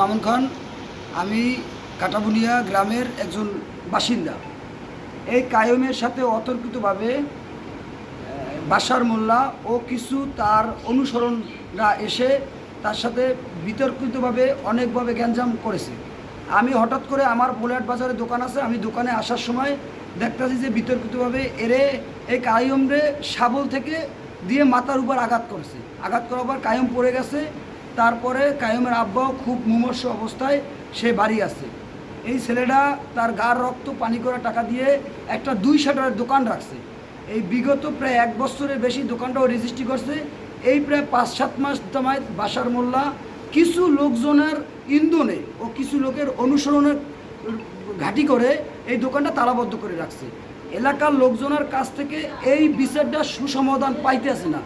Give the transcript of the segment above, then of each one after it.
মামুন খান, আমি কাটাবুনিয়া গ্রামের একজন বাসিন্দা। এই কায়মের সাথে অতর্কিতভাবে বাসার মোল্লা ও কিছু তার অনুসরণরা এসে তার সাথে বিতর্কিতভাবে অনেকভাবে গ্যাঞ্জাম করেছে। আমি হঠাৎ করে আমার বুলেট বাজারে দোকান আছে, আমি দোকানে আসার সময় দেখতেছি যে বিতর্কিতভাবে এরে এই কায়মরে শাবল থেকে দিয়ে মাথার উপর আঘাত করেছে। আঘাত করার পর কায়ম পড়ে গেছে তারপরে কায়মের আব্বাও খুব মুমর্ষ অবস্থায় সে বাড়ি আছে। এই ছেলেটা তার গার রক্ত পানি করা টাকা দিয়ে একটা দুই শাটারের দোকান রাখছে। এই বিগত প্রায় এক বছরের বেশি দোকানটাও রেজিস্ট্রি করছে। এই প্রায় পাঁচ সাত মাস দামায় বাসার মোল্লা কিছু লোকজনের ইন্ধনে ও কিছু লোকের অনুসরণের ঘাঁটি করে এই দোকানটা তালাবদ্ধ করে রাখছে। এলাকার লোকজনের কাছ থেকে এই বিচারটা সুসমাধান পাইতেছে না।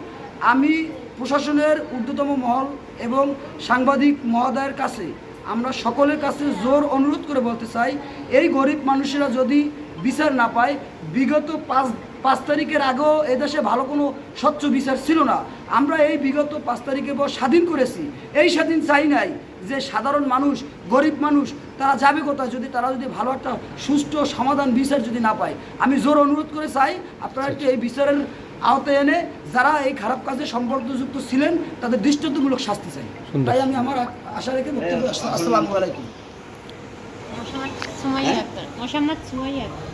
আমি প্রশাসনের ঊর্ধ্বতম মহল এবং সাংবাদিক মহোদয়ের কাছে আমরা সকলের কাছে জোর অনুরোধ করে বলতে চাই, এই গরিব মানুষেরা যদি বিচার না পায়, বিগত পাঁচ পাঁচ তারিখের আগেও এদেশে ভালো কোনো স্বচ্ছ বিচার ছিল না। আমরা এই বিগত পাঁচ তারিখে পর স্বাধীন করেছি। এই স্বাধীন চাই নাই যে সাধারণ মানুষ, গরিব মানুষ, তারা যাবে কোথায় যদি, তারা যদি ভালো একটা সুষ্ঠু সমাধান বিচার যদি না পায়। আমি জোর অনুরোধ করে চাই, আপনারা একটু এই বিচারের আওতায় এনে যারা এই খারাপ কাজে সম্পর্কযুক্ত ছিলেন তাদের দৃষ্টান্তমূলক শাস্তি চাই। তাই আমি আমার আশা রেখে বক্তব্য আসসালামু আলাইকুম। মোসাম্মদ সুমাইয়া আক্তার। মোসাম্মদ সুমাইয়া আক্তার।